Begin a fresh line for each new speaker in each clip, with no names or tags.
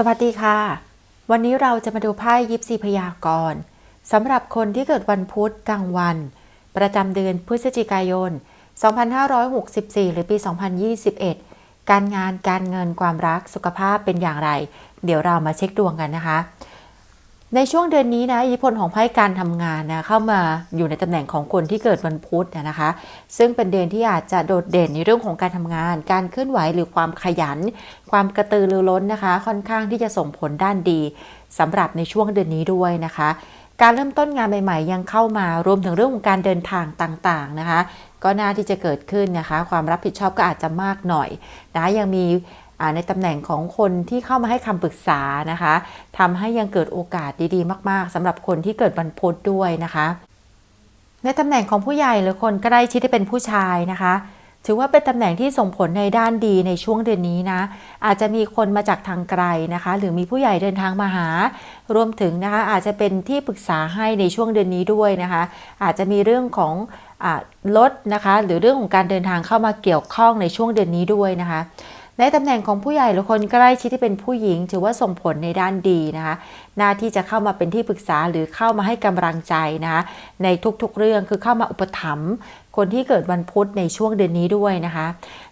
สวัสดีค่ะ วันนี้เราจะมาดูไพ่ยิปซีพยากรณ์สำหรับคนที่เกิดวันพุธกลางวัน ประจำเดือนพฤศจิกายน 2564 หรือปี 2021 การงานการเงินความรักสุขภาพเป็นอย่างไร เดี๋ยวเรามาเช็คดวงกันนะคะ ในช่วงเดือนนี้นะอิทธิพลของไพ่การทำงานนะเข้ามาอยู่ในตำแหน่งของคนที่เกิดวันพุธนะคะ ซึ่งเป็นเดือนที่อาจจะโดดเด่นในเรื่องของการทำงาน การเคลื่อนไหวหรือความขยัน ความกระตือรือร้นนะคะ ค่อนข้างที่จะส่งผลด้านดีสำหรับในช่วงเดือนนี้ด้วยนะคะ การเริ่มต้นงานใหม่ๆ ยังเข้ามารวมถึงเรื่องของการเดินทางต่างๆนะคะ ก็น่าที่จะเกิดขึ้นนะคะ ความรับผิดชอบก็อาจจะมากหน่อยนะยังมี ในตำแหน่งของคนที่เข้ามาให้คำปรึกษานะคะทำให้ยังเกิดโอกาสดีๆ มาก ๆสำหรับคนที่เกิดวันพุธด้วยนะคะ ในตำแหน่งของผู้ใหญ่หรือคนใกล้ชิดที่เป็นผู้ชายนะคะถือว่าเป็นตำแหน่งที่ส่งผลในด้านดีในช่วงเดือนนี้นะ อาจจะมีคนมาจากทางไกลนะคะ หรือมีผู้ใหญ่เดินทางมาหา รวมถึงนะคะอาจจะเป็นที่ปรึกษาให้ในช่วงเดือนนี้ด้วยนะคะ อาจจะมีเรื่องของรถนะคะ หรือเรื่องของการเดินทางเข้ามาเกี่ยวข้องในช่วงเดือนนี้ด้วยนะคะ ในตำแหน่งของผู้ใหญ่หรือคนใกล้ชิดที่เป็นผู้หญิง ถือว่าส่งผลในด้านดีนะคะ หน้าที่จะเข้ามาเป็นที่ปรึกษาหรือเข้ามาให้กำลังใจนะคะในทุกๆเรื่องคือเข้ามาอุปถัมภ์คนที่เกิดวันพุธในช่วงเดือนนี้ด้วยนะคะ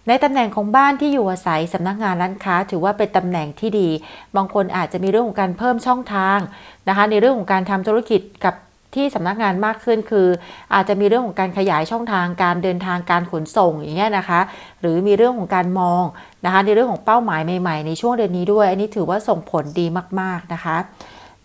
ในตำแหน่งของบ้านที่อยู่อาศัยสำนักงานร้านค้า ถือว่าเป็นตำแหน่งที่ดี บางคนอาจจะมีเรื่องของการเพิ่มช่องทางนะคะ ในเรื่องของการทำธุรกิจกับ ที่สำนักงานมากขึ้นคือ อาจจะมีเรื่องของการขยายช่องทางการเดินทางการขนส่งอย่างเงี้ยนะคะ หรือมีเรื่องของการมองนะคะในเรื่องของเป้าหมายใหม่ ๆ ในช่วงเดือนนี้ด้วย อันนี้ถือว่าส่งผลดีมากๆนะคะ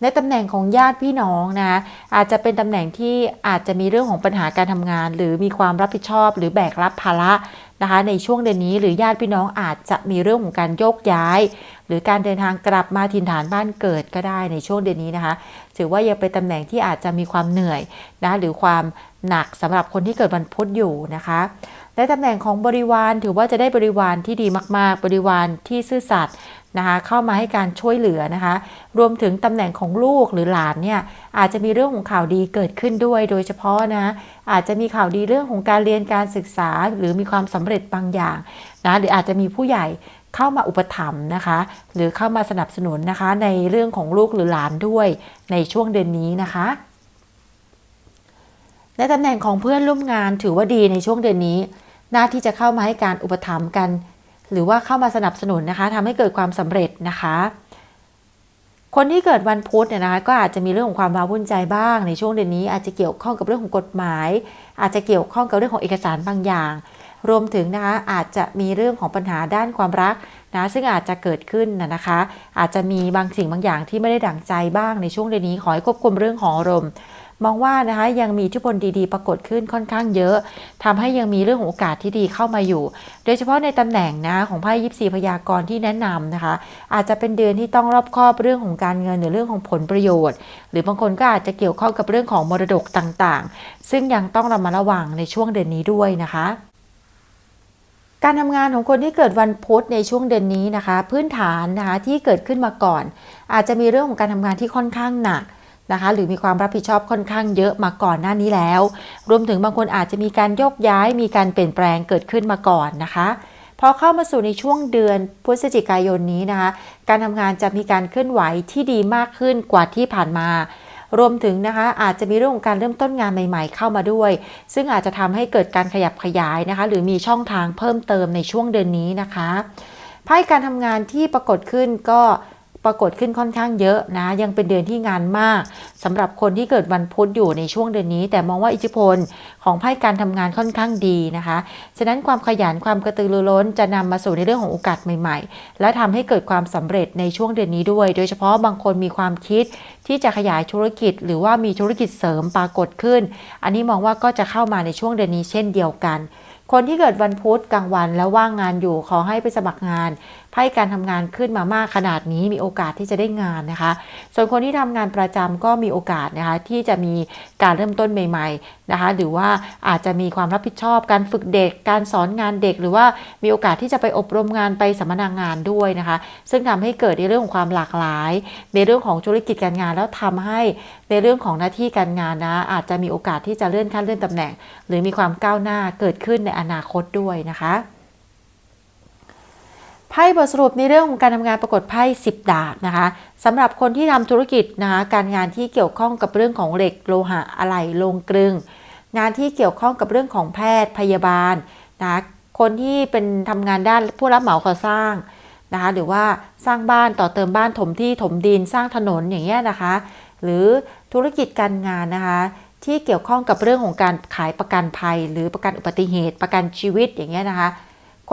ในตำแหน่งของญาติพี่น้องนะอาจจะเป็นตำแหน่งที่อาจจะมีเรื่องของปัญหาการทำงาน หรือมีความรับผิดชอบ หรือแบกรับภาระ นะคะในช่วงเดือนนี้หรือญาติพี่น้องอาจจะมีเรื่องของการโยกย้าย หรือการเดินทางกลับมาถิ่นฐานบ้านเกิดก็ได้ในช่วงเดือนนี้นะคะ ถือว่ายังเป็นตำแหน่งที่อาจจะมีความเหนื่อยนะหรือความหนักสำหรับคนที่เกิดวันพุธอยู่นะคะและตำแหน่งของบริวารถือว่าจะได้บริวารที่ดีมาก ๆ บริวารที่ซื่อสัตย์ นะคะเข้ามาให้การช่วยเหลือนะคะ รวมถึงตำแหน่งของลูกหรือหลานเนี่ยอาจจะมีเรื่องของข่าวดีเกิดขึ้นด้วย โดยเฉพาะนะอาจจะมีข่าวดีเรื่องของการเรียนการศึกษาหรือมีความสำเร็จบางอย่างนะหรืออาจจะมีผู้ใหญ่เข้ามาอุปถัมภ์นะคะ หรือเข้ามาสนับสนุนนะคะ ในเรื่องของลูกหรือหลานด้วยในช่วงเดือนนี้นะคะในตำแหน่งของเพื่อนร่วมงานถือว่าดีในช่วงเดือนนี้ หน้าที่จะเข้ามาให้การอุปถัมภ์กัน หรือว่าเข้ามาสนับสนุนนะคะทำให้เกิดความสำเร็จนะคะ คนที่เกิดวันพุธเนี่ยนะคะก็อาจจะมีเรื่องของความว้าวุ่นใจบ้าง ในช่วงเดือนนี้อาจจะเกี่ยวข้องกับเรื่องของกฎหมาย อาจจะเกี่ยวข้องกับเรื่องของเอกสารบางอย่าง รวมถึงนะคะอาจจะมีเรื่องของปัญหาด้านความรักนะซึ่งอาจจะเกิดขึ้นนะคะ อาจจะมีบางสิ่งบางอย่างที่ไม่ได้ดั่งใจบ้างในช่วงเดือนนี้ขอให้ควบคุมเรื่องของอารมณ์ มองว่านะคะยังมีอิทธิพลดีๆ ปรากฏขึ้นค่อนข้างเยอะทำให้ยังมีเรื่องของโอกาสที่ดีเข้ามาอยู่ โดยเฉพาะในตำแหน่งนะของไพ่ยิปซีพยากรณ์ที่แนะนำนะคะ อาจจะเป็นเดือนที่ต้องรอบคอบเรื่องของการเงินหรือเรื่องของผลประโยชน์ หรือบางคนก็อาจจะเกี่ยวข้องกับเรื่องของมรดกต่างๆ ซึ่งยังต้องระมัดระวังในช่วงเดือนนี้ด้วยนะคะการทำงานของคนที่เกิดวันพุธในช่วงเดือนนี้นะคะ พื้นฐานนะคะที่เกิดขึ้นมาก่อน อาจจะมีเรื่องของการทำงานที่ค่อนข้างหนัก นะคะหรือมีความรับผิดชอบค่อนข้างเยอะมาก่อนหน้านี้แล้ว รวมถึงบางคนอาจจะมีการโยกย้ายมีการเปลี่ยนแปลงเกิดขึ้นมาก่อนนะคะพอเข้ามาสู่ในช่วงเดือนพฤศจิกายนนี้นะคะ การทำงานจะมีการเคลื่อนไหวที่ดีมากขึ้นกว่าที่ผ่านมารวมถึงนะคะอาจจะมีเรื่องของการเริ่มต้นงานใหม่ ๆ เข้ามาด้วย ซึ่งอาจจะทำให้เกิดการขยับขยายนะคะ หรือมีช่องทางเพิ่มเติมในช่วงเดือนนี้นะคะไพ่การทำงานที่ปรากฏขึ้นก็ ปรากฏขึ้นค่อนข้างเยอะนะ ยังเป็นเดือนที่งานมากสำหรับคนที่เกิดวันพุธอยู่ในช่วงเดือนนี้ แต่มองว่าอิทธิพลของไพ่การทำงานค่อนข้างดีนะคะ ฉะนั้นความขยันความกระตือรือร้นจะนำมาสู่ในเรื่องของโอกาสใหม่ ๆ และทำให้เกิดความสำเร็จในช่วงเดือนนี้ด้วย โดยเฉพาะบางคนมีความคิดที่จะขยายธุรกิจ หรือว่ามีธุรกิจเสริมปรากฏขึ้น อันนี้มองว่าก็จะเข้ามาในช่วงเดือนนี้เช่นเดียวกัน คนที่เกิดวันพุธกลางวันแล้วว่างงานอยู่ขอให้ไปสมัครงาน ไพ่การทำงานขึ้นมามากขนาดนี้มีโอกาสที่จะได้งานนะคะ ส่วนคนที่ทำงานประจำก็มีโอกาสนะคะที่จะมีการเริ่มต้นใหม่ๆนะคะหรือว่าอาจจะมีความรับผิดชอบ การฝึกเด็ก การสอนงานเด็ก หรือว่ามีโอกาสที่จะไปอบรมงานไปสัมมนางานด้วยนะคะ ซึ่งทำให้เกิดในเรื่องของความหลากหลาย ในเรื่องของธุรกิจการงานแล้วทำให้ในเรื่องของหน้าที่การงานนะ อาจจะมีโอกาสที่จะเลื่อนขั้นเลื่อนตำแหน่ง หรือมีความก้าวหน้าเกิดขึ้นในอนาคตด้วยนะคะ ไพ่บทสรุปในเรื่องของการทำงานปรากฏไพ่10 ดาบนะคะสำหรับคนที่ทำธุรกิจนะคะการงานที่เกี่ยวข้องกับเรื่องของเหล็กโลหะอะไหล่โลงกลึง งานที่เกี่ยวข้องกับเรื่องของแพทย์พยาบาลนะคะคนที่เป็นทำงานด้านผู้รับเหมาก่อสร้างนะคะหรือว่าสร้างบ้านต่อเติมบ้านถมที่ถมดินสร้างถนนอย่างเงี้ยนะคะ หรือธุรกิจการงานนะคะที่เกี่ยวข้องกับเรื่องของการขายประกันภัย หรือประกันอุบัติเหตุประกันชีวิตอย่างเงี้ยนะคะ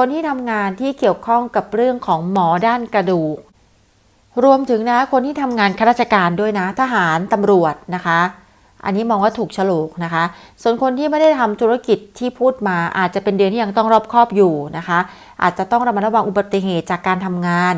คนที่ทำงานที่เกี่ยวข้องกับเรื่องของหมอด้านกระดูก รวมถึงนะคนที่ทำงานข้าราชการด้วยนะ ทหารตำรวจนะคะ อันนี้มองว่าถูกฉลกนะคะ ส่วนคนที่ไม่ได้ทำธุรกิจที่พูดมาอาจจะเป็นเดือนที่ยังต้องรอบครอบอยู่นะคะ อาจจะต้องระมัดระวังอุบัติเหตุจากการทำงาน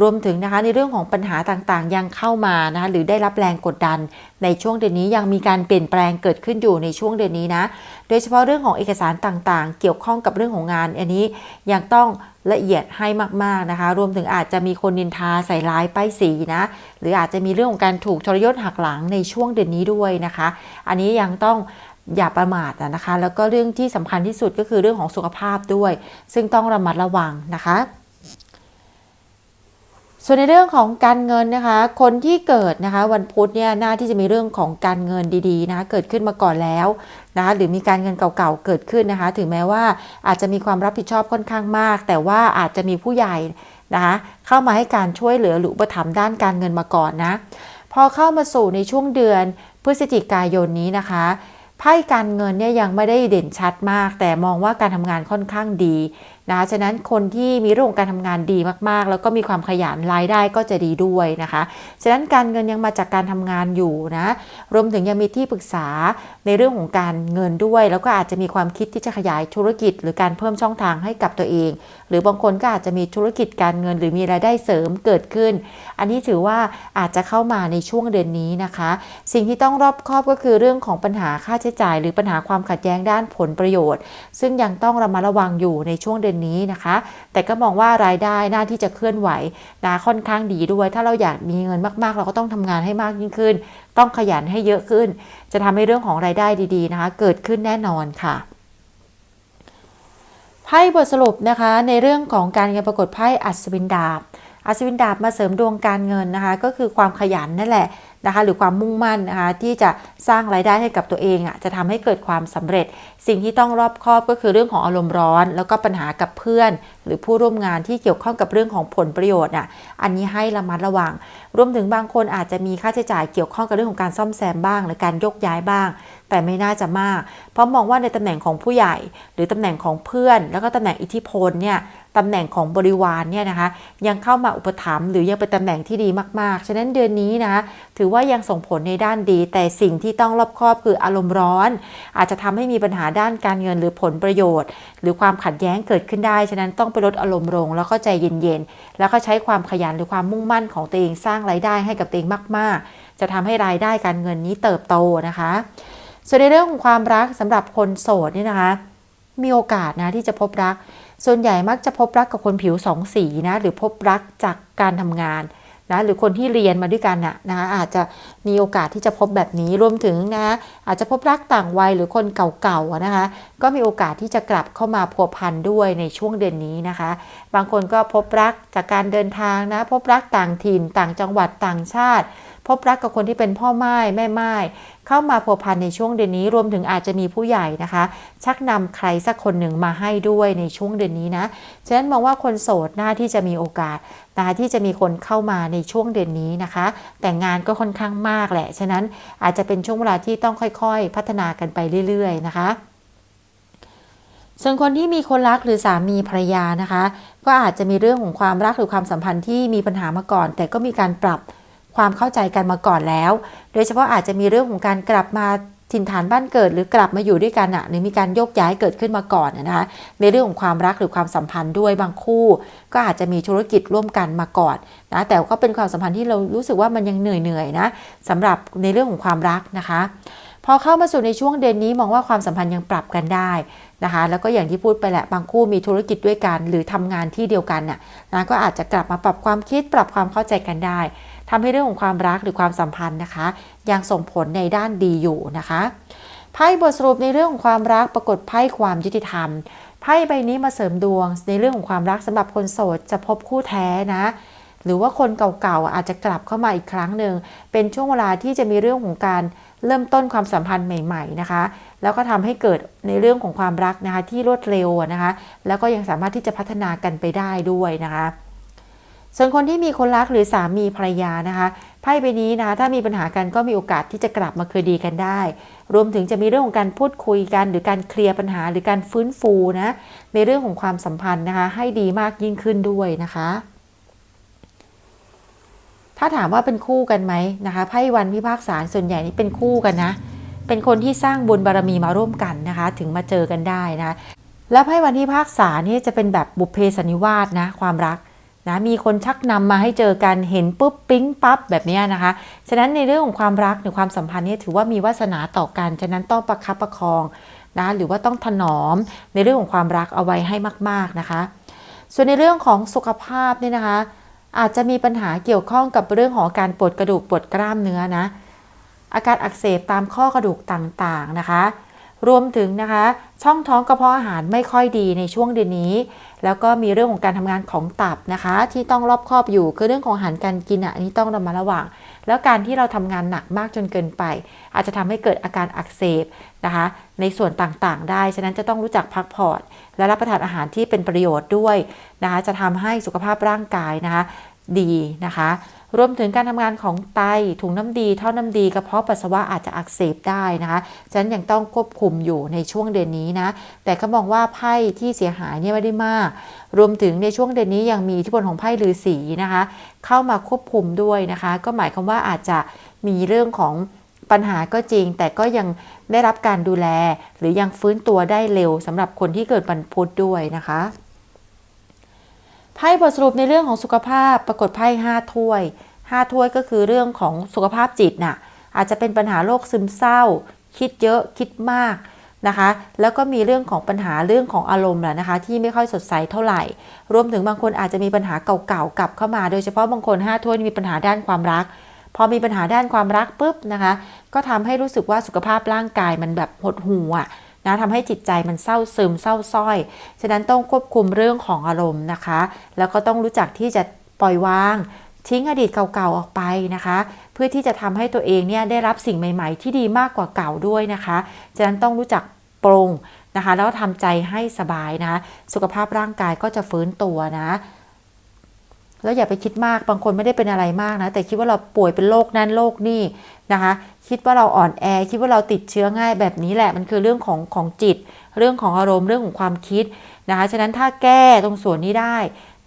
รวมถึงนะคะในเรื่องของปัญหาต่างๆ ยังเข้ามานะคะหรือได้รับแรงกดดัน ในช่วงเดือนนี้ยังมีการเปลี่ยนแปลงเกิดขึ้นอยู่ในช่วงเดือนนี้นะ โดยเฉพาะเรื่องของเอกสารต่างๆ เกี่ยวข้องกับเรื่องของงาน อันนี้ยังต้องละเอียดให้มากๆนะคะ รวมถึงอาจจะมีคนนินทาใส่ร้ายป้ายสีนะ หรืออาจจะมีเรื่องของการถูกทรยศหักหลังในช่วงเดือนนี้ด้วยนะคะ อันนี้ยังต้องอย่าประมาทนะคะ แล้วก็เรื่องที่สำคัญที่สุดก็คือเรื่องของสุขภาพด้วย ซึ่งต้องระมัดระวังนะคะ ส่วนในเรื่องของการเงินนะคะ คนที่เกิดนะคะ วันพุธเนี่ยน่าที่จะมีเรื่องของการเงินดีๆนะะเกิดขึ้นมาก่อนแล้วนะคะหรือมีการเงินเก่าๆเกิดขึ้นนะคะ ถึงแม้ว่าอาจจะมีความรับผิดชอบค่อนข้างมาก แต่ว่าอาจจะมีผู้ใหญ่นะคะเข้ามาให้การช่วยเหลือหรืออุปถัมภ์ด้านการเงินมาก่อนนะพอเข้ามาสู่ในช่วงเดือนพฤศจิกายนนี้นะคะไพ่การเงินเนี่ยยังไม่ได้เด่นชัดมาก แต่มองว่าการทำงานค่อนข้างดี นะฉะนั้นคนที่มีเรื่องของการทำงานดีมากๆ แล้วก็มีความขยันรายได้ก็จะดีด้วยนะคะ ฉะนั้นการเงินยังมาจากการทำงานอยู่นะรวมถึงยังมีที่ปรึกษาในเรื่องของการเงินด้วย แล้วก็อาจจะมีความคิดที่จะขยายธุรกิจ หรือการเพิ่มช่องทางให้กับตัวเอง หรือบางคนก็อาจจะมีธุรกิจการเงิน หรือมีรายได้เสริมเกิดขึ้น อันนี้ถือว่าอาจจะเข้ามาในช่วงเดือนนี้นะคะ สิ่งที่ต้องรอบคอบก็คือเรื่องของปัญหาค่าใช้จ่าย หรือปัญหาความขัดแย้งด้านผลประโยชน์ ซึ่งยังต้องระมัดระวังอยู่ในช่วงเดือนนี้นะคะ แต่ก็มองว่ารายได้น่าที่จะเคลื่อนไหวนะค่อนข้างดีด้วย ถ้าเราอยากมีเงินมากๆ เราก็ต้องทำงานให้มากยิ่งขึ้น ต้องขยันให้เยอะขึ้น จะทำให้เรื่องของรายได้ดีๆนะคะ เกิดขึ้นแน่นอนค่ะไพ่บทสรุปนะคะในเรื่องของการเงินปรากฏไพ่อัศวินดาบอัศวินดาบมาเสริมดวงการเงินนะคะ ก็คือความขยันนั่นแหละ นะคะ หรือความมุ่งมั่นนะคะที่จะสร้างรายได้ให้กับตัวเองอะจะทำให้เกิดความสำเร็จ สิ่งที่ต้องรอบคอบก็คือเรื่องของอารมณ์ร้อน แล้วก็ปัญหากับเพื่อน หรือผู้ร่วมงานที่เกี่ยวข้องกับเรื่องของผลประโยชน์อะอันนี้ให้ระมัดระวัง รวมถึงบางคนอาจจะมีค่าใช้จ่ายเกี่ยวข้องกับเรื่องของการซ่อมแซมบ้าง หรือการยกย้ายบ้าง แต่ไม่น่าจะมาก เพราะมองว่าในตำแหน่งของผู้ใหญ่ หรือตำแหน่งของเพื่อน แล้วก็ตำแหน่งอิทธิพลเนี่ยตำแหน่งของบริวารเนี่ยนะคะยังเข้ามาอุปถัมภ์หรือยังเป็นตำแหน่งที่ดีมากๆ ฉะนั้นเดือนนี้นะคะถือว่ายังส่งผลในด้านดี แต่สิ่งที่ต้องรอบคอบคืออารมณ์ร้อน อาจจะทำให้มีปัญหาด้านการเงินหรือผลประโยชน์ หรือความขัดแย้งเกิดขึ้นได้ ฉะนั้นต้องไปลดอารมณ์ลงแล้วก็ใจเย็นๆ แล้วก็ใช้ความขยันหรือความมุ่งมั่นของตัวเองสร้างรายได้ให้กับตัวเองมาก ๆ จะทำให้รายได้การเงินนี้เติบโตนะคะ ส่วนในเรื่องของความรักสำหรับคนโสดนี่นะคะ มีโอกาสนะที่จะพบรัก ส่วนใหญ่มักจะพบรักกับคนผิวสองสีนะหรือพบรักจากการทำงานนะหรือคนที่เรียนมาด้วยกันนะนะคะอาจจะมีโอกาสที่จะพบแบบนี้รวมถึงนะอาจจะพบรักต่างวัยหรือคนเก่าๆนะคะก็มีโอกาสที่จะกลับเข้ามาพัวพันด้วยในช่วงเดือนนี้นะคะ บางคนก็พบรักจากการเดินทางนะพบรักต่างถิ่นต่างจังหวัดต่างชาติ พบรักกับคนที่เป็นพ่อไม้แม่ไม้เข้ามาพัวพันในช่วงเดือนนี้รวมถึงอาจจะมีผู้ใหญ่นะคะ ชักนำใครสักคนหนึ่งมาให้ด้วยในช่วงเดือนนี้นะฉะนั้นมองว่าคนโสดหน้าที่จะมีโอกาสนะคะที่จะมีคนเข้ามาในช่วงเดือนนี้นะคะ แต่งานก็ค่อนข้างมากแหละ ฉะนั้นอาจจะเป็นช่วงเวลาที่ต้องค่อยๆ พัฒนากันไปเรื่อย ๆ นะคะส่วนคนที่มีคนรักหรือสามีภรรยานะคะ ก็อาจจะมีเรื่องของความรักหรือความสัมพันธ์ที่มีปัญหามาก่อน แต่ก็มีการปรับ ความเข้าใจกันมาก่อนแล้ว โดยเฉพาะอาจจะมีเรื่องของการกลับมาถิ่นฐานบ้านเกิดหรือกลับมาอยู่ด้วยกันอะหรือมีการโยกย้ายเกิดขึ้นมาก่อนนะคะในเรื่องของความรักหรือความสัมพันธ์ด้วยบางคู่ ก็อาจจะมีธุรกิจร่วมกันมาก่อนนะแต่ก็เป็นความสัมพันธ์ที่เรารู้สึกว่ามันยังเหนื่อยๆนะสำหรับในเรื่องของความรักนะคะพอเข้ามาสู่ในช่วงเดือนนี้มองว่าความสัมพันธ์ยังปรับกันได้นะคะแล้วก็อย่างที่พูดไปแหละบางคู่มีธุรกิจด้วยกัน หรือทำงานที่เดียวกันน่ะนะก็อาจจะกลับมาปรับความคิดปรับความเข้าใจกันได้ ทำให้เรื่องของความรักหรือความสัมพันธ์นะคะ ยังส่งผลในด้านดีอยู่นะคะไพ่บทสรุปในเรื่องของความรักปรากฏไพ่ความยุติธรรมไพ่ใบนี้มาเสริมดวง ในเรื่องของความรักสำหรับคนโสดจะพบคู่แท้นะหรือว่าคนเก่าๆอาจจะกลับเข้ามาอีกครั้งหนึ่ง เป็นช่วงเวลาที่จะมีเรื่องของการเริ่มต้นความสัมพันธ์ใหม่ ๆนะคะ แล้วก็ทำให้เกิดในเรื่องของความรักนะคะที่รวดเร็วนะคะ แล้วก็ยังสามารถที่จะพัฒนากันไปได้ด้วยนะคะ ส่วนคนที่มีคนรักหรือสามีภรรยานะคะไพ่ใบนี้นะถ้ามีปัญหากันก็มีโอกาสที่จะกลับมาคืนดีกันได้ รวมถึงจะมีเรื่องของการพูดคุยกัน หรือการเคลียร์ปัญหาหรือการฟื้นฟูนะในเรื่องของความสัมพันธ์นะคะให้ดีมากยิ่งขึ้นด้วยนะคะ ถ้าถามว่าเป็นคู่กันไหมนะคะไพ่วันพิพากษาส่วนใหญ่นี่เป็นคู่กันนะ เป็นคนที่สร้างบุญบารมีมาร่วมกันนะคะ ถึงมาเจอกันได้นะแล้วไพ่วันพิพากษานี่จะเป็นแบบบุพเพสันนิวาสนะความรัก นะมีคนชักนำมาให้เจอกันเห็นปุ๊บปิ๊งปั๊บแบบนี้นะคะ ฉะนั้นในเรื่องของความรักหรือความสัมพันธ์นี่ถือว่ามีวาสนาต่อกัน ฉะนั้นต้องประคับประคองนะหรือว่าต้องถนอมในเรื่องของความรักเอาไว้ให้มาก ๆนะคะ ส่วนในเรื่องของสุขภาพเนี่ยนะคะ อาจจะมีปัญหาเกี่ยวข้องกับเรื่องของการปวดกระดูกปวดกล้ามเนื้อนะอาการอักเสบตามข้อกระดูกต่างๆนะคะ รวมถึงนะคะ ช่องท้องกระเพาะอาหารไม่ค่อยดีในช่วงเดือนนี้ แล้วก็มีเรื่องของการทำงานของตับนะคะ ที่ต้องรอบครอบอยู่คือเรื่องของอาหารการกินอะอันนี้ต้องระมัดระวังแล้วการที่เราทำงานหนักมากจนเกินไป อาจจะทำให้เกิดอาการอักเสบนะคะ ในส่วนต่างๆ ได้ ฉะนั้นจะต้องรู้จักพักผ่อนและรับประทานอาหารที่เป็นประโยชน์ด้วยนะคะ จะทำให้สุขภาพร่างกายนะคะ ดีนะคะ รวมถึงการทำงานของไตถุงน้ำดีท่อน้ำดีกระเพาะปัสสาวะอาจจะอักเสบได้นะคะฉะนั้นยังต้องควบคุมอยู่ในช่วงเดือนนี้นะแต่ก็มองว่าไพ่ที่เสียหายเนี่ยไม่ได้มาก รวมถึงในช่วงเดือนนี้ยังมีอิทธิพลของไพ่ฤาษีนะคะ เข้ามาควบคุมด้วยนะคะ ก็หมายความว่าอาจจะมีเรื่องของปัญหาก็จริง แต่ก็ยังได้รับการดูแล หรือยังฟื้นตัวได้เร็วสำหรับคนที่เกิดวันพุธด้วยนะคะ ไพ่บทสรุปในเรื่องของสุขภาพปรากฏไพ่ห้าถ้วยห้าถ้วยก็คือเรื่องของสุขภาพจิตน่ะอาจจะเป็นปัญหาโรคซึมเศร้า คิดเยอะคิดมากนะคะ แล้วก็มีเรื่องของปัญหาเรื่องของอารมณ์แหละนะคะ ที่ไม่ค่อยสดใสเท่าไหร่ รวมถึงบางคนอาจจะมีปัญหาเก่าๆกลับเข้ามา โดยเฉพาะบางคนห้าถ้วยมีปัญหาด้านความรัก พอมีปัญหาด้านความรักปุ๊บนะคะ ก็ทำให้รู้สึกว่าสุขภาพร่างกายมันแบบหดหู่อะ นะทำให้จิตใจมันเศร้าซึมเศร้าส้อย ฉะนั้นต้องควบคุมเรื่องของอารมณ์นะคะ แล้วก็ต้องรู้จักที่จะปล่อยวาง ทิ้งอดีตเก่าๆออกไปนะคะ เพื่อที่จะทำให้ตัวเองเนี่ยได้รับสิ่งใหม่ๆ ที่ดีมากกว่าเก่าด้วยนะคะ ฉะนั้นต้องรู้จักปรงนะคะ แล้วทำใจให้สบายนะ สุขภาพร่างกายก็จะฟื้นตัวนะ แล้วอย่าไปคิดมากบางคนไม่ได้เป็นอะไรมากนะ แต่คิดว่าเราป่วยเป็นโรคนั้นโรคนี่นะคะ คิดว่าเราอ่อนแอ คิดว่าเราติดเชื้อง่ายแบบนี้แหละมันคือเรื่องของของจิต เรื่องของอารมณ์เรื่องของความคิดนะคะฉะนั้นถ้าแก้ตรงส่วนนี้ได้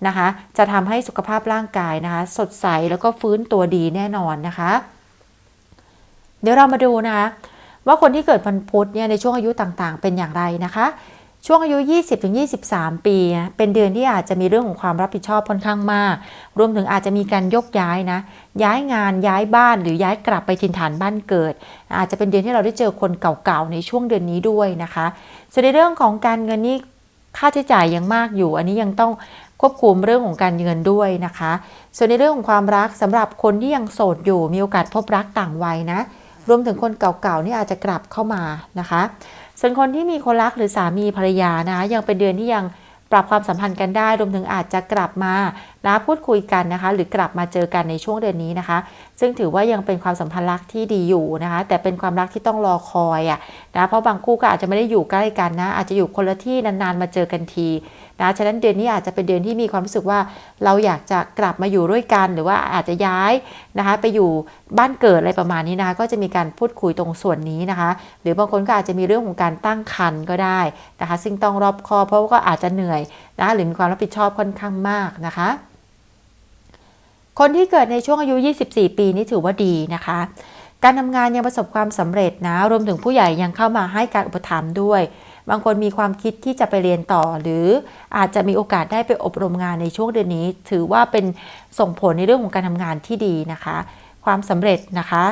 นะคะ จะทำให้สุขภาพร่างกายนะคะ สดใสแล้วก็ฟื้นตัวดีแน่นอนนะคะ เดี๋ยวเรามาดูนะคะว่าคนที่เกิดวันพุธเนี่ยในช่วงอายุต่างๆ เป็นอย่างไรนะคะ ช่วงอายุ 20-23 ปีนะเป็นเดือนที่อาจจะมีเรื่องของความรับผิดชอบค่อนข้างมาก รวมถึงอาจจะมีการยกย้ายนะ ย้ายงาน ย้ายบ้าน หรือย้ายกลับไปถิ่นฐานบ้านเกิด อาจจะเป็นเดือนที่เราได้เจอคนเก่าๆ ในช่วงเดือนนี้ด้วยนะคะ ส่วนในเรื่องของการเงินนี่ค่าใช้จ่ายยังมากอยู่ อันนี้ยังต้องควบคุมเรื่องของการเงินด้วยนะคะ ส่วนในเรื่องของความรักสำหรับคนที่ยังโสดอยู่ มีโอกาสพบรักต่างวัยนะ รวมถึงคนเก่าๆนี่อาจจะกลับเข้ามานะคะ ส่วนคนที่มีคนรักหรือสามีภรรยานะคะยังเป็นเดือนที่ยังปรับความสัมพันธ์กันได้ รวมถึงอาจจะกลับมานะพูดคุยกันนะคะ หรือกลับมาเจอกันในช่วงเดือนนี้นะคะ ซึ่งถือว่ายังเป็นความสัมพันธ์รักที่ดีอยู่นะคะ แต่เป็นความรักที่ต้องรอคอยอะนะเพราะบางคู่ก็อาจจะไม่ได้อยู่ใกล้กันนะ อาจจะอยู่คนละที่นานๆมาเจอกันทีนะฉะนั้นเดือนนี้อาจจะเป็นเดือนที่มีความรู้สึกว่าเราอยากจะกลับมาอยู่ด้วยกัน หรือว่าอาจจะย้ายนะคะ ไปอยู่บ้านเกิดอะไรประมาณนี้นะคะ ก็จะมีการพูดคุยตรงส่วนนี้นะคะ หรือบางคนก็อาจจะมีเรื่องของการตั้งครรภ์ก็ได้นะคะ ซึ่งต้องรอบคอบเพราะว่าก็อาจจะเหนื่อยนะหรือมีความรับผิดชอบค่อนข้างมากนะคะ คนที่เกิดในช่วงอายุ 24 ปีนี้ถือว่าดีนะคะ การทำงานยังประสบความสำเร็จนะ รวมถึงผู้ใหญ่ยังเข้ามาให้การอุปถัมภ์ด้วย บางคนมีความคิดที่จะไปเรียนต่อ หรืออาจจะมีโอกาสได้ไปอบรมงานในช่วงเดือนนี้ ถือว่าเป็นส่งผลในเรื่องของการทำงานที่ดีนะคะ ความสำเร็จนะคะ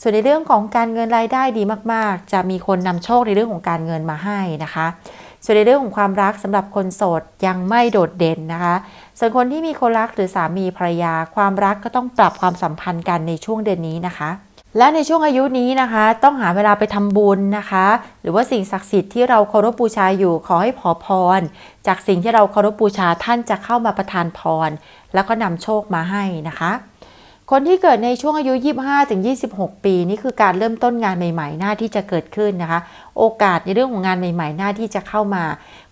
ส่วนในเรื่องของการเงินรายได้ดีมาก ๆ จะมีคนนำโชคในเรื่องของการเงินมาให้นะคะ ส่วนในเรื่องของความรักสำหรับคนโสดยังไม่โดดเด่นนะคะ ส่วนคนที่มีคนรักหรือสามีภรรยา ความรักก็ต้องปรับความสัมพันธ์กันในช่วงเดือนนี้นะคะและในช่วงอายุนี้นะคะ ต้องหาเวลาไปทำบุญนะคะ หรือว่าสิ่งศักดิ์สิทธิ์ที่เราเคารพบูชาอยู่ขอให้ขอพร จากสิ่งที่เราเคารพบูชาท่านจะเข้ามาประทานพร แล้วก็นำโชคมาให้นะคะ คนที่เกิดในช่วงอายุ 25-26 ปี นี่คือการเริ่มต้นงานใหม่ ๆ หน้าที่จะเกิดขึ้นนะคะ โอกาสในเรื่องของงานใหม่ ๆ หน้าที่จะเข้ามา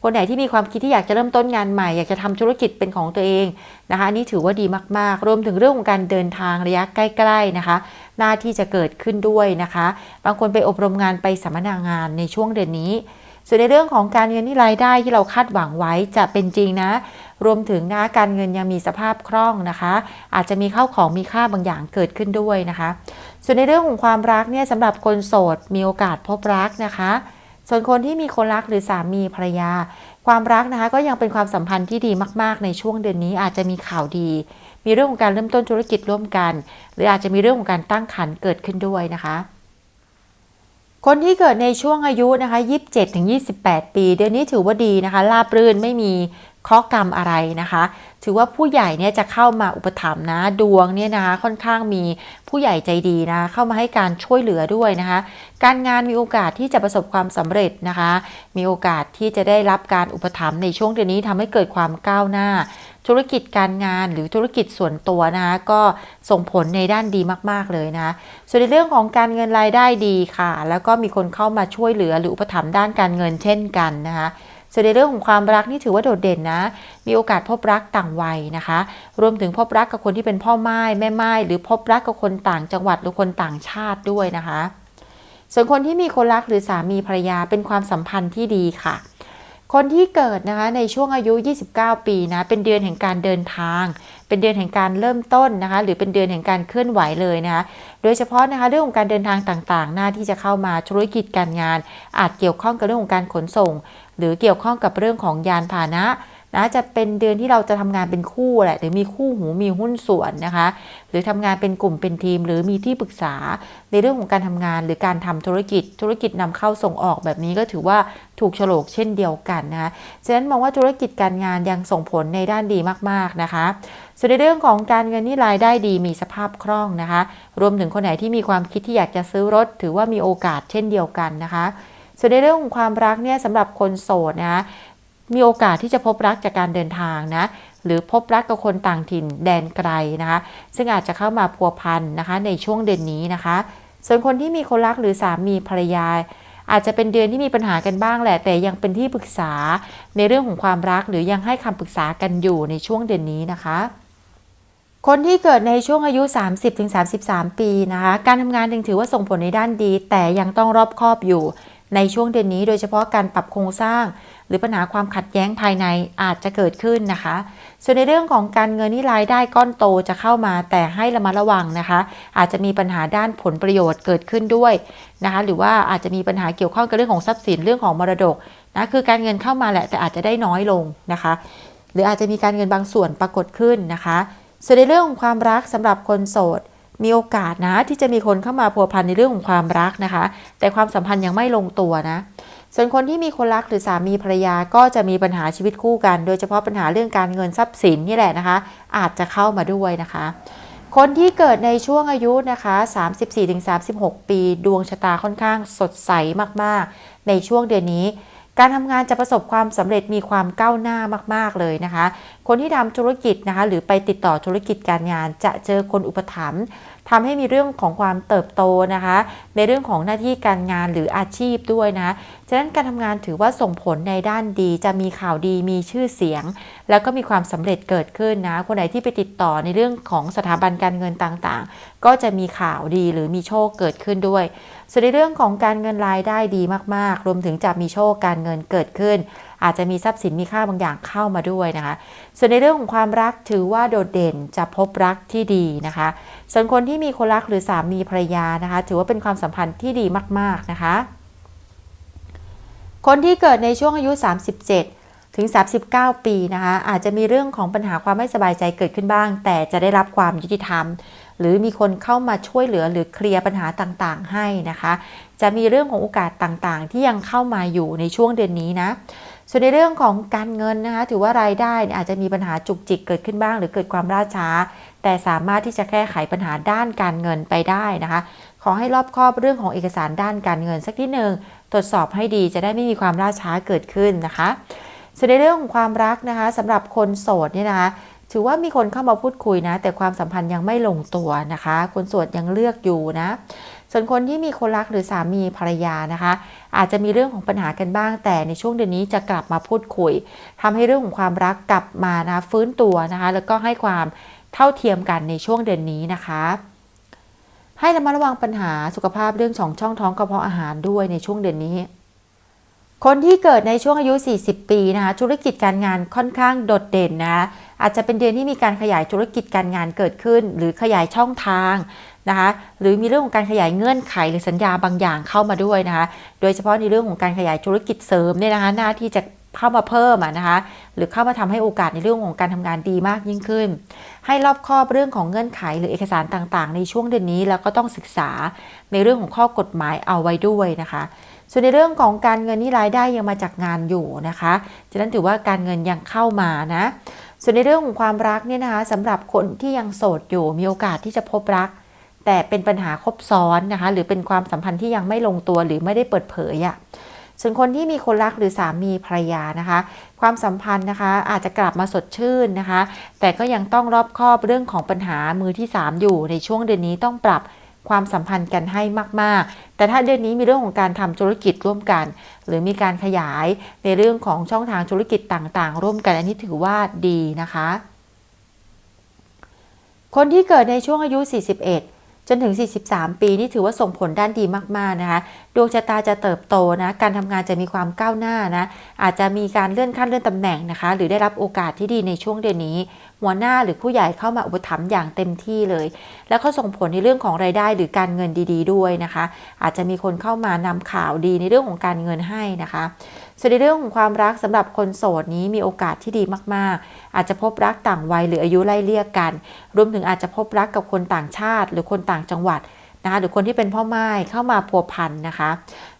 คนไหนที่มีความคิดที่อยากจะเริ่มต้นงานใหม่ อยากจะทำธุรกิจเป็นของตัวเองนะคะนนี้ถือว่าดีมากๆ รวมถึงเรื่องของการเดินทางระยะใกล้ๆนะคะ หน้าที่จะเกิดขึ้นด้วยนะคะ บางคนไปอบรมงานไปสัมมนางานในช่วงเดือนนี้ ส่วนในเรื่องของการเงินที่รายได้ที่เราคาดหวังไว้จะเป็นจริงนะ รวมถึงนะการเงินยังมีสภาพคล่องนะคะ อาจจะมีเข้าของมีค่าบางอย่างเกิดขึ้นด้วยนะคะ ส่วนในเรื่องของความรักเนี่ยสำหรับคนโสดมีโอกาสพบรักนะคะ ส่วนคนที่มีคนรักหรือสามีภรรยา ความรักนะคะก็ยังเป็นความสัมพันธ์ที่ดีมาก ๆ ในช่วงเดือนนี้อาจจะมีข่าวดี มีเรื่องของการเริ่มต้นธุรกิจร่วมกัน หรืออาจจะมีเรื่องของการตั้งครรภ์เกิดขึ้นด้วยนะคะ คนที่เกิดในช่วงอายุนะคะ 27ถึง28 ปี เดือนนี้ถือว่าดีนะคะราบรื่นไม่มีข้อกรรมอะไรนะคะ ถือว่าผู้ใหญ่เนี่ยจะเข้ามาอุปถัมภ์นะดวงเนี่ยนะคะค่อนข้างมีผู้ใหญ่ใจดีนะเข้ามาให้การช่วยเหลือด้วยนะคะ การงานมีโอกาสที่จะประสบความสำเร็จนะคะ มีโอกาสที่จะได้รับการอุปถัมภ์ในช่วงเดือนนี้ทำให้เกิดความก้าวหน้า ธุรกิจการงานหรือธุรกิจส่วนตัวนะคะก็ส่งผลในด้านดีมากๆเลยนะส่วนในเรื่องของการเงินรายได้ดีค่ะ แล้วก็มีคนเข้ามาช่วยเหลือหรืออุปถัมภ์ด้านการเงินเช่นกันนะคะส่วนในเรื่องของความรักนี่ถือว่าโดดเด่นนะ มีโอกาสพบรักต่างวัยนะคะ รวมถึงพบรักกับคนที่เป็นพ่อไม้แม่ไม้หรือพบรักกับคนต่างจังหวัดหรือคนต่างชาติด้วยนะคะ ส่วนคนที่มีคนรักหรือสามีภรรยาเป็นความสัมพันธ์ที่ดีค่ะ คนที่เกิดนะคะในช่วงอายุ 29 ปีนะ เป็นเดือนแห่งการเดินทาง เป็นเดือนแห่งการเริ่มต้นนะคะ หรือเป็นเดือนแห่งการเคลื่อนไหวเลยนะคะ โดยเฉพาะนะคะเรื่องของการเดินทางต่างๆ หน้าที่จะเข้ามาธุรกิจการงาน อาจเกี่ยวข้องกับเรื่องของการขนส่ง หรือเกี่ยวข้องกับเรื่องของยานพาหนะ นะจะเป็นเดือนที่เราจะทำงานเป็นคู่แหละหรือมีคู่หูมีหุ้นส่วนนะคะ หรือทำงานเป็นกลุ่มเป็นทีม หรือมีที่ปรึกษาในเรื่องของการทำงาน หรือการทำธุรกิจ ธุรกิจนำเข้าส่งออกแบบนี้ก็ถือว่าถูกโฉลกเช่นเดียวกันนะคะฉะนั้นมองว่าธุรกิจการงานยังส่งผลในด้านดีมากๆนะคะส่วนในเรื่องของการเงินนี่รายได้ดีมีสภาพคล่องนะคะ รวมถึงคนไหนที่มีความคิดที่อยากจะซื้อรถ ถือว่ามีโอกาสเช่นเดียวกันนะคะ ส่วนในเรื่องของความรักเนี่ยสำหรับคนโสดนะคะ มีโอกาสที่จะพบรักจากการเดินทางนะหรือพบรักกับคนต่างถิ่นแดนไกลนะคะ ซึ่งอาจจะเข้ามาพัวพันนะคะในช่วงเดือนนี้นะคะ ส่วนคนที่มีคนรักหรือสามีภรรยา อาจจะเป็นเดือนที่มีปัญหากันบ้างแหละ แต่ยังเป็นที่ปรึกษาในเรื่องของความรักหรือยังให้คำปรึกษากันอยู่ในช่วงเดือนนี้นะคะ คนที่เกิดในช่วงอายุ 30-33 ปีนะคะการทำงานยังถือว่าส่งผลในด้านดี แต่ยังต้องรอบคอบอยู่ในช่วงเดือนนี้โดยเฉพาะการปรับโครงสร้าง รือปัญหาความขัดแย้งภายในอาจจะเกิดขึ้นนะคะ ส่วนในเรื่องของการเงินนี่รายได้ก้อนโตจะเข้ามาแต่ให้ระมัดระวังนะคะ อาจจะมีปัญหาด้านผลประโยชน์เกิดขึ้นด้วยนะคะ หรือว่าอาจจะมีปัญหาเกี่ยวข้องกับเรื่องของทรัพย์สินเรื่องของมรดกนะคือการเงินเข้ามาแหละแต่อาจจะได้น้อยลงนะคะ หรืออาจจะมีการเงินบางส่วนปรากฏขึ้นนะคะส่วนในเรื่องของความรักสำหรับคนโสดมีโอกาสนะที่จะมีคนเข้ามาพัวพันในเรื่องของความรักนะคะ แต่ความสัมพันธ์ยังไม่ลงตัวนะ ส่วนคนที่มีคนรักหรือสามีภรรยาก็จะมีปัญหาชีวิตคู่กัน โดยเฉพาะปัญหาเรื่องการเงินทรัพย์สินนี่แหละนะคะ อาจจะเข้ามาด้วยนะคะ คนที่เกิดในช่วงอายุนะคะ 34-36 ปี ดวงชะตาค่อนข้างสดใสมากๆ ในช่วงเดือนนี้การทำงานจะประสบความสำเร็จมีความก้าวหน้ามาก ๆ เลยนะคะ คนที่ทำธุรกิจนะคะ หรือไปติดต่อธุรกิจการงานจะเจอคนอุปถัมภ์ ทำให้มีเรื่องของความเติบโตนะคะ ในเรื่องของหน้าที่การงานหรืออาชีพด้วยนะ ฉะนั้นการทำงานถือว่าส่งผลในด้านดี จะมีข่าวดีมีชื่อเสียง แล้วก็มีความสำเร็จเกิดขึ้นนะ คนไหนที่ไปติดต่อในเรื่องของสถาบันการเงินต่างๆ ก็จะมีข่าวดีหรือมีโชคเกิดขึ้นด้วย ส่วนในเรื่องของการเงินรายได้ดีมากๆ รวมถึงจะมีโชคการเงินเกิดขึ้น อาจจะมีทรัพย์สินมีค่าบางอย่างเข้ามาด้วยนะคะ ส่วนในเรื่องของความรักถือว่าโดดเด่นจะพบรักที่ดีนะคะ ส่วนคนที่มีคนรักหรือสามีภรรยานะคะ ถือว่าเป็นความสัมพันธ์ที่ดีมาก ๆนะคะ คนที่เกิดในช่วงอายุ 37ถึง 39 ปีนะคะ อาจจะมีเรื่องของปัญหาความไม่สบายใจเกิดขึ้นบ้าง แต่จะได้รับความยุติธรรม หรือมีคนเข้ามาช่วยเหลือหรือเคลียร์ปัญหาต่างๆ ให้นะคะ จะมีเรื่องของโอกาสต่างๆ ที่ยังเข้ามาอยู่ในช่วงเดือนนี้นะ ส่วนในเรื่องของการเงินนะคะ ถือว่ารายได้เนี่ยอาจจะมีปัญหาจุกจิกเกิดขึ้นบ้าง หรือเกิดความล่าช้า แต่สามารถที่จะแก้ไขปัญหาด้านการเงินไปได้นะคะ ขอให้รอบคอบเรื่องของเอกสารด้านการเงินสักนิดหนึ่งตรวจสอบให้ดีจะได้ไม่มีความล่าช้าเกิดขึ้นนะคะส่วนในเรื่องของความรักนะคะสำหรับคนโสดเนี่ยนะคะถือว่ามีคนเข้ามาพูดคุยนะ แต่ความสัมพันธ์ยังไม่ลงตัวนะคะ คนโสดยังเลือกอยู่นะ ส่วนคนที่มีคนรักหรือสามีภรรยานะคะ อาจจะมีเรื่องของปัญหากันบ้าง แต่ในช่วงเดือนนี้จะกลับมาพูดคุยทำให้เรื่องของความรักกลับมานะฟื้นตัวนะคะ แล้วก็ให้ความเท่าเทียมกันในช่วงเดือนนี้นะคะ ให้ระมัดระวังปัญหาสุขภาพเรื่องของช่องท้องกระเพาะอาหารด้วยในช่วงเดือนนี้คนที่เกิดในช่วงอายุ 40 ปีนะคะธุรกิจการงานค่อนข้างโดดเด่นนะอาจจะเป็นเดือนที่มีการขยายธุรกิจการงานเกิดขึ้น หรือขยายช่องทาง นะคะหรือมีเรื่องของการขยายเงื่อนไขหรือสัญญาบางอย่างเข้ามาด้วยนะคะโดยเฉพาะในเรื่องของการขยายธุรกิจเสริมเนี่ยนะคะหน้าที่จะเข้ามาเพิ่มนะคะหรือเข้ามาทำให้โอกาสในเรื่องของการทำงานดีมากยิ่งขึ้น ให้รอบคอบเรื่องของเงื่อนไขหรือเอกสารต่างๆ ในช่วงเดือนนี้แล้วก็ต้องศึกษาในเรื่องของข้อกฎหมายเอาไว้ด้วยนะคะ ส่วนในเรื่องของการเงินนี่รายได้ยังมาจากงานอยู่นะคะฉะนั้นถือว่าการเงินยังเข้ามานะส่วนในเรื่องของความรักเนี่ยนะคะสำหรับคนที่ยังโสดอยู่มีโอกาสที่จะพบรัก แต่เป็นปัญหาครบซ้อนนะคะ หรือเป็นความสัมพันธ์ที่ยังไม่ลงตัวหรือไม่ได้เปิดเผยอะ่ะส่วนคนที่มีคนรักหรือสามีภรรยานะคะ ความสัมพันธ์นะคะ อาจจะกลับมาสดชื่นนะคะ แต่ก็ยังต้องรอบคอบเรื่องของปัญหามือที่ 3 อยู่ในช่วงเดือนนี้ต้องปรับความสัมพันธ์กันให้มาก ๆ แต่ถ้าเดือนนี้มีเรื่องของการทำธุรกิจร่วมกัน หรือมีการขยายในเรื่องของช่องทางธุรกิจต่างๆ ร่วมกันอันนี้ถือว่าดีนะคะ คนที่เกิดในช่วงอายุ 41 นถึง 43 ปีนี่ถือว่าส่งผลด้านดีมาก ๆ นะคะ ดวงชะตาจะเติบโตนะ การทำงานจะมีความก้าวหน้านะ อาจจะมีการเลื่อนขั้นเลื่อนตำแหน่งนะคะ หรือได้รับโอกาสที่ดีในช่วงเดือนนี้ หัวหน้าหรือผู้ใหญ่เข้ามาอุปถัมภ์อย่างเต็มที่เลย แล้วก็ส่งผลในเรื่องของรายได้หรือการเงินดี ๆ ด้วยนะคะ อาจจะมีคนเข้ามานำข่าวดีในเรื่องของการเงินให้นะคะ ส่วนในเรื่องของความรักสำหรับคนโสดนี้มีโอกาสที่ดีมากๆ อาจจะพบรักต่างวัยหรืออายุไล่เลี่ยกัน รวมถึงอาจจะพบรักกับคนต่างชาติ หรือคนต่างจังหวัดนะคะหรือคนที่เป็นพ่อไม้เข้ามาพัวพันนะคะ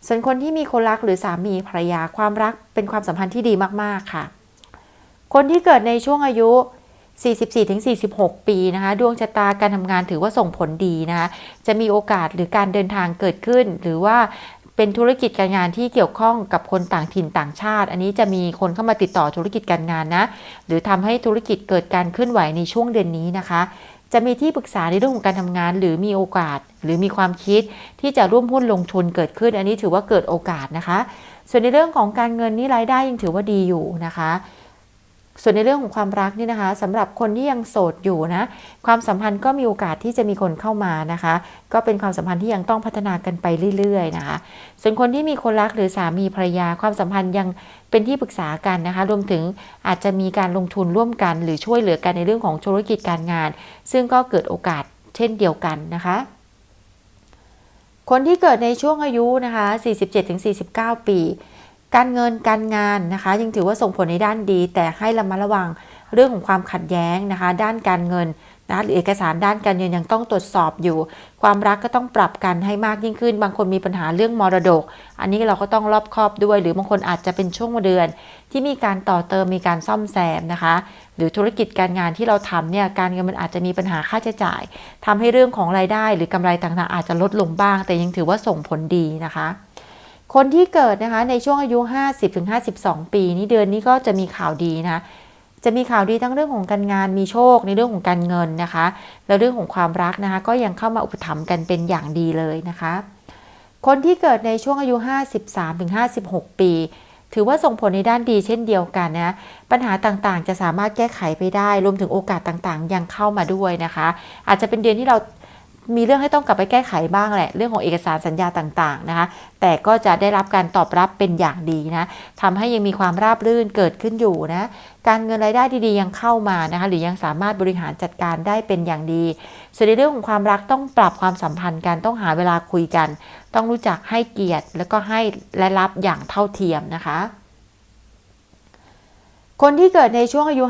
ส่วนคนที่มีคนรักหรือสามีภรรยาความรักเป็นความสัมพันธ์ที่ดีมากๆค่ะ คนที่เกิดในช่วงอายุ 44-46 ปีนะคะ ดวงชะตาการทำงานถือว่าส่งผลดีนะคะ จะมีโอกาสหรือการเดินทางเกิดขึ้น หรือว่า เป็นธุรกิจการงานที่เกี่ยวข้องกับคนต่างถิ่นต่างชาติ อันนี้จะมีคนเข้ามาติดต่อธุรกิจการงานนะ หรือทำให้ธุรกิจเกิดการเคลื่อนไหวในช่วงเดือนนี้นะคะ จะมีที่ปรึกษาในเรื่องของการทำงาน หรือมีโอกาส หรือมีความคิดที่จะร่วมหุ้นลงทุนเกิดขึ้น อันนี้ถือว่าเกิดโอกาสนะคะ ส่วนในเรื่องของการเงินนี่รายได้ยังถือว่าดีอยู่นะคะ ส่วนในเรื่องของความรักนี่นะคะสำหรับคนที่ยังโสดอยู่นะ ความสัมพันธ์ก็มีโอกาสที่จะมีคนเข้ามานะคะ ก็เป็นความสัมพันธ์ที่ยังต้องพัฒนากันไปเรื่อยๆนะคะ ส่วนคนที่มีคนรักหรือสามีภรรยาความสัมพันธ์ยังเป็นที่ปรึกษากันนะคะ รวมถึงอาจจะมีการลงทุนร่วมกัน หรือช่วยเหลือกันในเรื่องของธุรกิจการงาน ซึ่งก็เกิดโอกาสเช่นเดียวกันนะคะคนที่เกิดในช่วงอายุนะคะ 47-49 ปี การเงินการงานนะคะยังถือว่าส่งผลในด้านดี แต่ให้ระมัดระวังเรื่องของความขัดแย้งนะคะ ด้านการเงินนะหรือเอกสารด้านการเงินยังต้องตรวจสอบอยู่ ความรักก็ต้องปรับกันให้มากยิ่งขึ้น บางคนมีปัญหาเรื่องมรดก อันนี้เราก็ต้องรอบคอบด้วย หรือบางคนอาจจะเป็นช่วงเดือน ที่มีการต่อเติมมีการซ่อมแซมนะคะ หรือธุรกิจการงานที่เราทำเนี่ยการเงินมันอาจจะมีปัญหาค่าใช้จ่ายทำให้เรื่องของรายได้ หรือกำไรต่างๆ อาจจะลดลงบ้าง แต่ยังถือว่าส่งผลดีนะคะ คนที่เกิดนะคะในช่วงอายุ 50-52 ปีนี้เดือนนี้ก็จะมีข่าวดีนะจะมีข่าวดีทั้งเรื่องของการงานมีโชคในเรื่องของการเงินนะคะ แล้วเรื่องของความรักนะคะ ก็ยังเข้ามาอุปถัมภ์กันเป็นอย่างดีเลยนะคะ คนที่เกิดในช่วงอายุ 53-56 ปี ถือว่าส่งผลในด้านดีเช่นเดียวกันนะปัญหาต่างๆ จะสามารถแก้ไขไปได้ รวมถึงโอกาสต่างๆ ยังเข้ามาด้วยนะคะ อาจจะเป็นเดือนที่เรา มีเรื่องให้ต้องกลับไปแก้ไขบ้างแหละ เรื่องของเอกสารสัญญาต่างๆนะคะ แต่ก็จะได้รับการตอบรับเป็นอย่างดีนะทำให้ยังมีความราบรื่นเกิดขึ้นอยู่นะ การเงินรายได้ดีๆยังเข้ามานะคะ หรือยังสามารถบริหารจัดการได้เป็นอย่างดี ส่วนในเรื่องของความรักต้องปรับความสัมพันธ์กันต้องหาเวลาคุยกัน ต้องรู้จักให้เกียรติ แล้วก็ให้และรับอย่างเท่าเทียมนะคะ คนที่เกิดในช่วงอายุ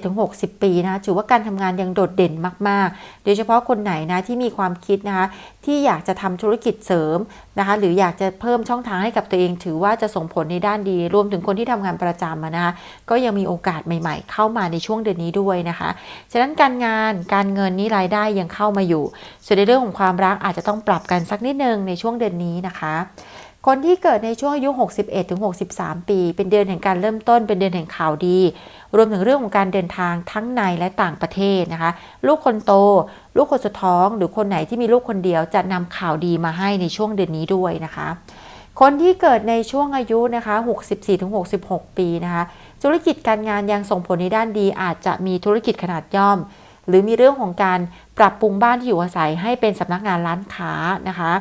57-60 ปีนะถือว่าการทำงานยังโดดเด่นมาก ๆ โดยเฉพาะคนไหนนะที่มีความคิดนะคะที่อยากจะทำธุรกิจเสริมนะคะหรืออยากจะเพิ่มช่องทางให้กับตัวเอง ถือว่าจะส่งผลในด้านดี รวมถึงคนที่ทำงานประจำนะคะก็ยังมีโอกาสใหม่ ๆ เข้ามาในช่วงเดือนนี้ด้วยนะคะ ฉะนั้นการงานการเงินนี้รายได้ยังเข้ามาอยู่ ส่วนในเรื่องของความรักอาจจะต้องปรับกันสักนิดนึงในช่วงเดือนนี้นะคะ คนที่เกิดในช่วงอายุ 61-63 ปี เป็นเดือนแห่งการเริ่มต้น เป็นเดือนแห่งข่าวดี รวมถึงเรื่องของการเดินทางทั้งในและต่างประเทศนะคะ ลูกคนโต ลูกคนสุดท้อง หรือคนไหนที่มีลูกคนเดียวจะนำข่าวดีมาให้ในช่วงเดือนนี้ด้วยนะคะ คนที่เกิดในช่วงอายุนะคะ 64-66 ปีนะคะ ธุรกิจการงานยังส่งผลในด้านดี อาจจะมีธุรกิจขนาดย่อม หรือมีเรื่องของการปรับปรุงบ้านที่อยู่อาศัยให้เป็นสำนักงานร้านค้านะคะ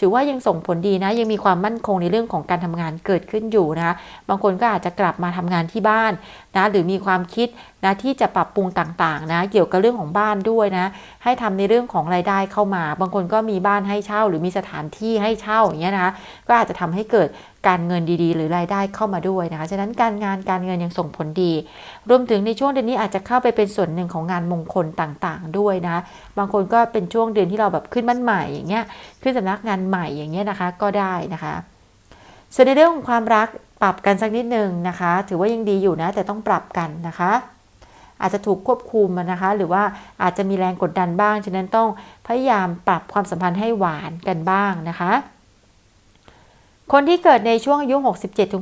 ถือว่ายังส่งผลดีนะ ยังมีความมั่นคงในเรื่องของการทำงานเกิดขึ้นอยู่นะคะบางคนก็อาจจะกลับมาทำงานที่บ้านนะหรือมีความคิดนะที่จะปรับปรุงต่างๆนะเกี่ยวกับเรื่องของบ้านด้วยนะ ให้ทำในเรื่องของรายได้เข้ามา บางคนก็มีบ้านให้เช่า หรือมีสถานที่ให้เช่าอย่างเงี้ยนะคะก็อาจจะทำให้เกิดการเงินดีๆ หรือรายได้เข้ามาด้วยนะคะฉะนั้นการงานการเงินยังส่งผลดี รวมถึงในช่วงเดือนนี้อาจจะเข้าไปเป็นส่วนหนึ่งของงานมงคลต่างๆ ด้วยนะ บางคนก็เป็นช่วงเดือนที่เราแบบขึ้นบ้านใหม่อย่างเงี้ยขึ้นสำนักงานใหม่อย่างเงี้ยนะคะก็ได้นะคะส่วนในเรื่องของความรักปรับกันสักนิดหนึ่งนะคะ ถือว่ายังดีอยู่นะ แต่ต้องปรับกันนะคะ อาจจะถูกควบคุมนะคะ หรือว่าอาจจะมีแรงกดดันบ้าง ฉะนั้นต้องพยายามปรับความสัมพันธ์ให้หวานกันบ้างนะคะ คนที่เกิดในช่วงอายุ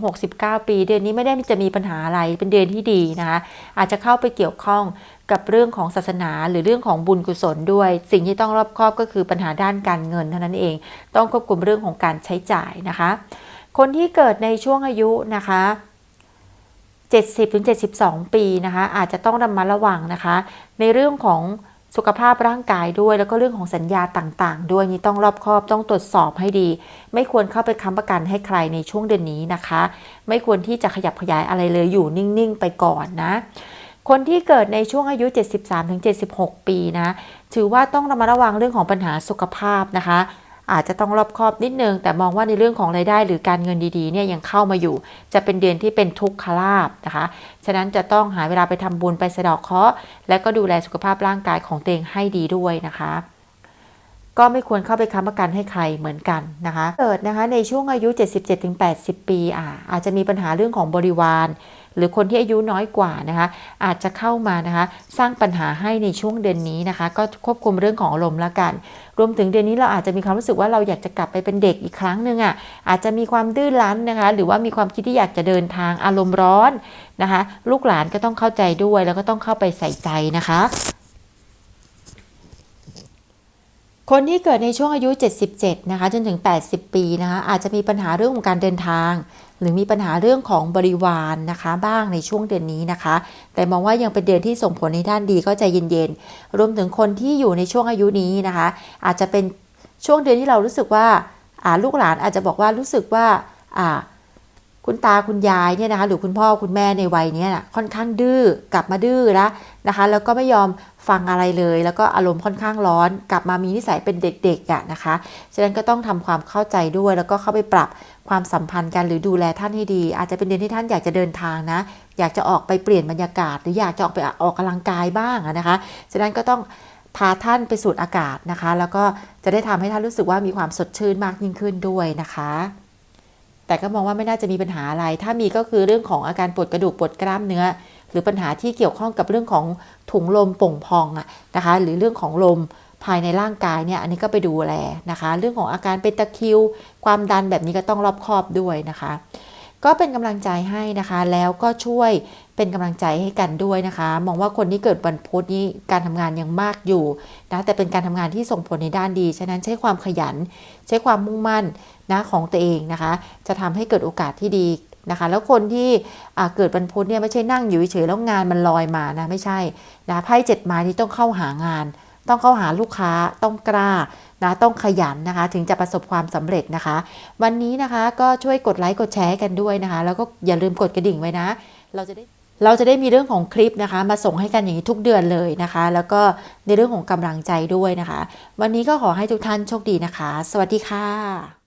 67-69 ปี เดือนนี้ไม่ได้จะมีปัญหาอะไรเป็นเดือนที่ดีนะคะอาจจะเข้าไปเกี่ยวข้องกับเรื่องของศาสนาหรือเรื่องของบุญกุศลด้วย สิ่งที่ต้องรอบคอบก็คือปัญหาด้านการเงินเท่านั้นเอง ต้องควบคุมเรื่องของการใช้จ่ายนะคะ คนที่เกิดในช่วงอายุนะคะ 70-72 ปีนะคะ อาจจะต้องระมัดระวังนะคะ ในเรื่องของสุขภาพร่างกายด้วย แล้วก็เรื่องของสัญญาต่างๆ ด้วยนี่ต้องรอบคอบต้องตรวจสอบให้ดี ไม่ควรเข้าไปค้ำประกันให้ใครในช่วงเดือนนี้นะคะ ไม่ควรที่จะขยับขยายอะไรเลยอยู่นิ่งๆ ไปก่อนนะ คนที่เกิดในช่วงอายุ 73-76 ปีนะ ถือว่าต้องระมัดระวังเรื่องของปัญหาสุขภาพนะคะ อาจจะต้องรอบคอบนิดนึง แต่มองว่าในเรื่องของรายได้หรือการเงินดีๆเนี่ยยังเข้ามาอยู่ จะเป็นเดือนที่เป็นทุกขลาบนะคะ ฉะนั้นจะต้องหาเวลาไปทำบุญไปสะดอกเคราะห์และก็ดูแลสุขภาพร่างกายของตัวเองให้ดีด้วยนะคะก็ไม่ควรเข้าไปค้ำประกันให้ใครเหมือนกันนะคะ เกิดนะคะในช่วงอายุ 77-80 ปีอ่าอาจจะมีปัญหาเรื่องของบริวาร หรือคนที่อายุน้อยกว่านะคะอาจจะเข้ามานะคะสร้างปัญหาให้ในช่วงเดือนนี้นะคะ ก็ควบคุมเรื่องของอารมณ์ละกัน รวมถึงเดือนนี้เราอาจจะมีความรู้สึกว่าเราอยากจะกลับไปเป็นเด็กอีกครั้งหนึ่งอะอาจจะมีความดื้อรั้นนะคะ หรือว่ามีความคิดที่อยากจะเดินทางอารมณ์ร้อนนะคะ ลูกหลานก็ต้องเข้าใจด้วยแล้วก็ต้องเข้าไปใส่ใจนะคะ คนที่เกิดในช่วงอายุ 77 นะคะ จนถึง 80 ปีนะคะ อาจจะมีปัญหาเรื่องของการเดินทาง หรือมีปัญหาเรื่องของบริวารนะคะบ้างในช่วงเดือนนี้นะคะ แต่มองว่ายังเป็นเดือนที่ส่งผลในด้านดีก็ใจเย็นๆ รวมถึงคนที่อยู่ในช่วงอายุนี้นะคะ อาจจะเป็นช่วงเดือนที่เรารู้สึกว่าลูกหลานอาจจะบอกว่ารู้สึกว่าคุณตาคุณยายเนี่ยนะคะหรือคุณพ่อคุณแม่ในวัยนี้นะค่อนข้างดื้อกลับมาดื้อแล้วนะคะ แล้วก็ไม่ยอม ฟังอะไรเลย แล้วก็อารมณ์ค่อนข้างร้อน กลับมามีนิสัยเป็นเด็กๆอะนะคะฉะนั้นก็ต้องทำความเข้าใจด้วย แล้วก็เข้าไปปรับความสัมพันธ์กันหรือดูแลท่านให้ดี อาจจะเป็นเดือนที่ท่านอยากจะเดินทางนะ อยากจะออกไปเปลี่ยนบรรยากาศ หรืออยากจะออกไปออกกำลังกายบ้างอะนะคะฉะนั้นก็ต้องพาท่านไปสูดอากาศนะคะ แล้วก็จะได้ทำให้ท่านรู้สึกว่ามีความสดชื่นมากยิ่งขึ้นด้วยนะคะ แต่ก็มองว่าไม่น่าจะมีปัญหาอะไร ถ้ามีก็คือเรื่องของอาการปวดกระดูกปวดกล้ามเนื้อ รือปัญหาที่เกี่ยวข้องกับเรื่องของถุงลมโป่งพองอะนะคะ หรือเรื่องของลมภายในร่างกายเนี่ยอันนี้ก็ไปดูแลนะคะ เรื่องของอาการเป็นตะคิว ความดันแบบนี้ก็ต้องรอบคอบด้วยนะคะ ก็เป็นกำลังใจให้นะคะ แล้วก็ช่วยเป็นกำลังใจให้กันด้วยนะคะ มองว่าคนที่เกิดวันพุธนี้การทำงานยังมากอยู่นะแต่เป็นการทำงานที่ส่งผลในด้านดี ฉะนั้นใช้ความขยัน ใช้ความมุ่งมั่นนะของตัวเองนะคะ จะทำให้เกิดโอกาสที่ดี นะคะ แล้วคนที่เกิดวันพุธเนี่ยไม่ใช่นั่งอยู่เฉยๆแล้วงานมันลอยมานะไม่ใช่นะไพ่เจ็ดไม้นี้ต้องเข้าหางาน ต้องเข้าหาลูกค้าต้องกล้านะต้องขยันนะคะ ถึงจะประสบความสำเร็จนะคะ วันนี้นะคะก็ช่วยกดไลค์กดแชร์กันด้วยนะคะ แล้วก็อย่าลืมกดกระดิ่งไว้นะ เราจะได้เราจะได้มีเรื่องของคลิปนะคะ มาส่งให้กันอย่างนี้ทุกเดือนเลยนะคะ แล้วก็ในเรื่องของกำลังใจด้วยนะคะ วันนี้ก็ขอให้ทุกท่านโชคดีนะคะ สวัสดีค่ะ